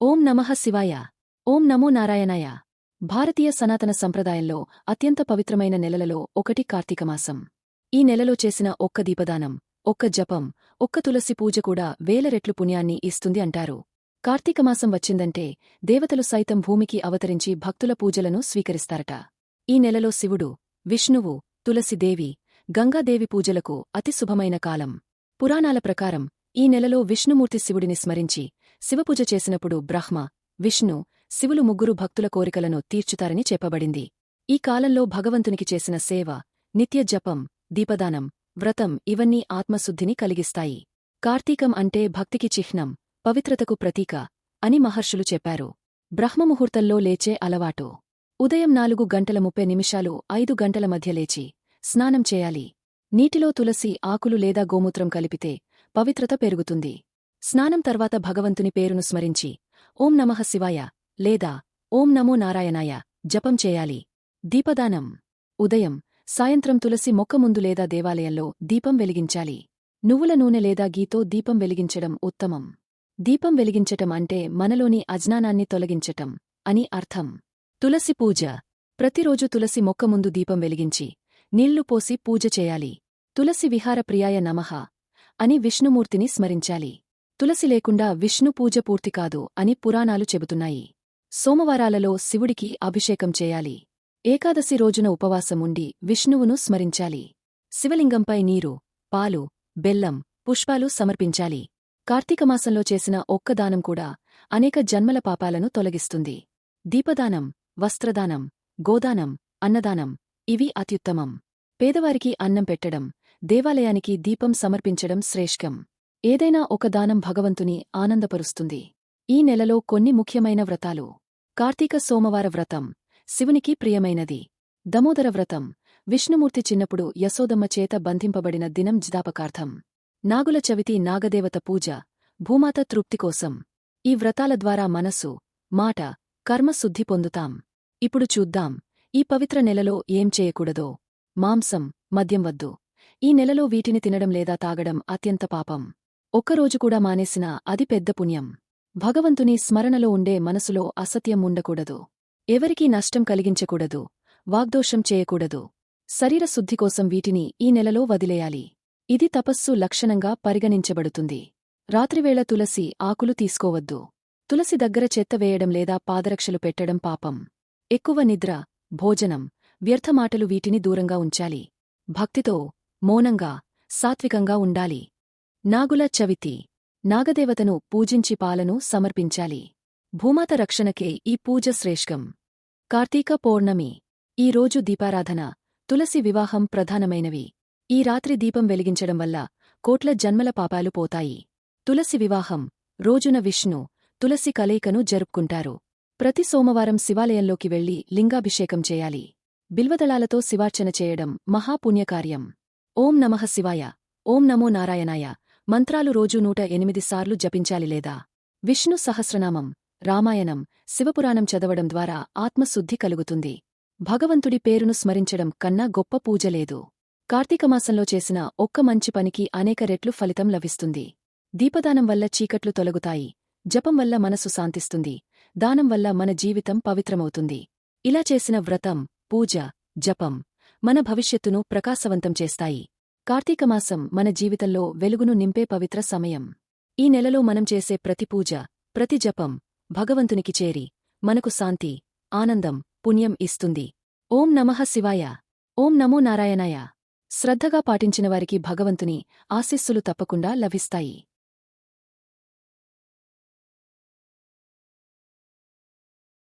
ఓం నమః శివాయ. ఓం నమో నారాయణాయ. భారతీయ సనాతన సంప్రదాయంలో అత్యంత పవిత్రమైన నెలలలో ఒకటి కార్తీకమాసం ఈ నెలలో చేసిన ఒక్క దీపదానం ఒక్క జపం ఒక్క తులసి పూజ కూడా వేల రెట్లు పుణ్యాన్ని ఇస్తుంది అంటారు. కార్తీకమాసం వచ్చిందంటే దేవతలు సైతం భూమికి అవతరించి భక్తుల పూజలను స్వీకరిస్తారట. ఈ నెలలో శివుడు విష్ణువు తులసిదేవి గంగాదేవి పూజలకు అతి శుభమైన కాలం. పురాణాల ప్రకారం ఈ నెలలో విష్ణుమూర్తి శివుడిని స్మరించి శివపూజ చేసినప్పుడు బ్రహ్మ విష్ణు శివులు ముగ్గురు భక్తుల కోరికలను తీర్చుతారని చెప్పబడింది. ఈ కాలంలో భగవంతునికి చేసిన సేవ నిత్య జపం దీపదానం వ్రతం ఇవన్నీ ఆత్మశుద్ధిని కలిగిస్తాయి. కార్తీకం అంటే భక్తికి చిహ్నం పవిత్రతకు ప్రతీక అని మహర్షులు చెప్పారు. బ్రహ్మముహూర్తంలో లేచే అలవాటు. ఉదయం నాలుగు గంటల ముప్పై నిమిషాలు ఐదు గంటల మధ్య లేచి స్నానం చేయాలి. నీటిలో తులసి ఆకులు లేదా గోమూత్రం కలిపితే పవిత్రత పెరుగుతుంది. స్నానం తర్వాత భగవంతుని పేరును స్మరించి ఓం నమః శివాయ లేదా ఓం నమో నారాయణాయ జపం చేయాలి. దీపదానం. ఉదయం సాయంత్రం తులసి మొక్క ముందు లేదా దేవాలయంలో దీపం వెలిగించాలి. నువ్వుల నూనె లేదా గీతో దీపం వెలిగించడం ఉత్తమం. దీపం వెలిగించటం అంటే మనలోని అజ్ఞానాన్ని తొలగించటం అని అర్థం. తులసి పూజ. ప్రతిరోజు తులసి మొక్క ముందు దీపం వెలిగించి నీళ్ళు పోసి పూజ చేయాలి. తులసి విహార ప్రియాయ నమః అని విష్ణుమూర్తిని స్మరించాలి. తులసి లేకుండా విష్ణు పూజ పూర్తి కాదు అని పురాణాలు చెబుతున్నాయి. సోమవారాలలో శివుడికి అభిషేకం చేయాలి. ఏకాదశి రోజున ఉపవాసం ఉండి విష్ణువును స్మరించాలి. శివలింగంపై నీరు పాలు బెల్లం పుష్పాలు సమర్పించాలి. కార్తీకమాసంలో చేసిన ఒక్కదానం కూడా అనేక జన్మల పాపాలను తొలగిస్తుంది. దీపదానం వస్త్రదానం గోదానం అన్నదానం ఇవి అత్యుత్తమం. పేదవారికి అన్నం పెట్టడం దేవాలయానికి దీపం సమర్పించడం శ్రేష్ఠం. ఏదైనా ఒక దానం భగవంతుని ఆనందపరుస్తుంది. ఈ నెలలో కొన్ని ముఖ్యమైన వ్రతాలు. కార్తీక సోమవార వ్రతం శివునికి ప్రియమైనది. దమోదర వ్రతం విష్ణుమూర్తి చిన్నప్పుడు యశోదమ్మ చేత బంధింపబడిన దినం జ్ఞాపకార్థం. నాగుల చవితి నాగదేవత పూజ భూమాత తృప్తి కోసం. ఈ వ్రతాల ద్వారా మనసు మాట కర్మ శుద్ధి పొందుతాం. ఇప్పుడు చూద్దాం ఈ పవిత్ర నెలలో ఏం చేయకూడదో. మాంసం మద్యం వద్దు. ఈ నెలలో వీటిని తినడం లేదా తాగడం అత్యంత పాపం. ఒక్కరోజు కూడా మానేసిన అది పెద్ద పుణ్యం. భగవంతుని స్మరణలో ఉండే మనసులో అసత్యం ఉండకూడదు. ఎవరికీ నష్టం కలిగించకూడదు. వాగ్దోషం చేయకూడదు. శరీర శుద్ధి కోసం వీటిని ఈ నెలలో వదిలేయాలి. ఇది తపస్సు లక్షణంగా పరిగణించబడుతుంది. రాత్రివేళ తులసి ఆకులు తీసుకోవద్దు. తులసి దగ్గర చెత్త వేయడం లేదా పాదరక్షలు పెట్టడం పాపం. ఎక్కువ నిద్ర భోజనం వ్యర్థమాటలు వీటిని దూరంగా ఉంచాలి. భక్తితో మౌనంగా సాత్వికంగా ఉండాలి. నాగుల చవితి. నాగదేవతను పూజించి పాలను సమర్పించాలి. భూమాత రక్షణకే ఈ పూజ శ్రేష్ఠం. కార్తీక పౌర్ణమి. ఈ రోజు దీపారాధన తులసి వివాహం ప్రధానమైనవి. ఈ రాత్రి దీపం వెలిగించడం వల్ల కోట్ల జన్మల పాపాలు పోతాయి. తులసి వివాహం. రోజున విష్ణు తులసి కలయికను జరుపుకుంటారు. ప్రతి సోమవారం శివాలయంలోకి వెళ్ళి లింగాభిషేకం చేయాలి. బిల్వదళాలతో శివార్చన చేయడం మహాపుణ్యకార్యం. ఓం నమః శివాయ. ఓం నమో నారాయణాయ. మంత్రాలు రోజూ నూట ఎనిమిది సార్లు జపించాలి లేదా? విష్ణు సహస్రనామం రామాయణం శివపురాణం చదవడం ద్వారా ఆత్మశుద్ధి కలుగుతుంది. భగవంతుడి పేరును స్మరించడం కన్నా గొప్ప పూజలేదు కార్తీకమాసంలో చేసిన ఒక్క మంచి పనికి అనేక రెట్లు ఫలితం లభిస్తుంది. దీపదానం వల్ల చీకట్లు తొలగుతాయి జపం వల్ల మనసు శాంతిస్తుంది దానం వల్ల మన జీవితం పవిత్రమవుతుంది. ఇలా చేసిన వ్రతం పూజ జపం మన భవిష్యత్తును ప్రకాశవంతం చేస్తాయి. కార్తీకమాసం మన జీవితంలో వెలుగును నింపే పవిత్ర సమయం. ఈ నెలలో మనం చేసే ప్రతి పూజ ప్రతి జపం భగవంతునికి చేరి మనకు శాంతి ఆనందం పుణ్యం ఇస్తుంది. ఓం నమః శివాయ. ఓం నమో నారాయణాయ. శ్రద్ధగా పాటించినవారికి భగవంతుని ఆశీస్సులు తప్పకుండా లభిస్తాయి.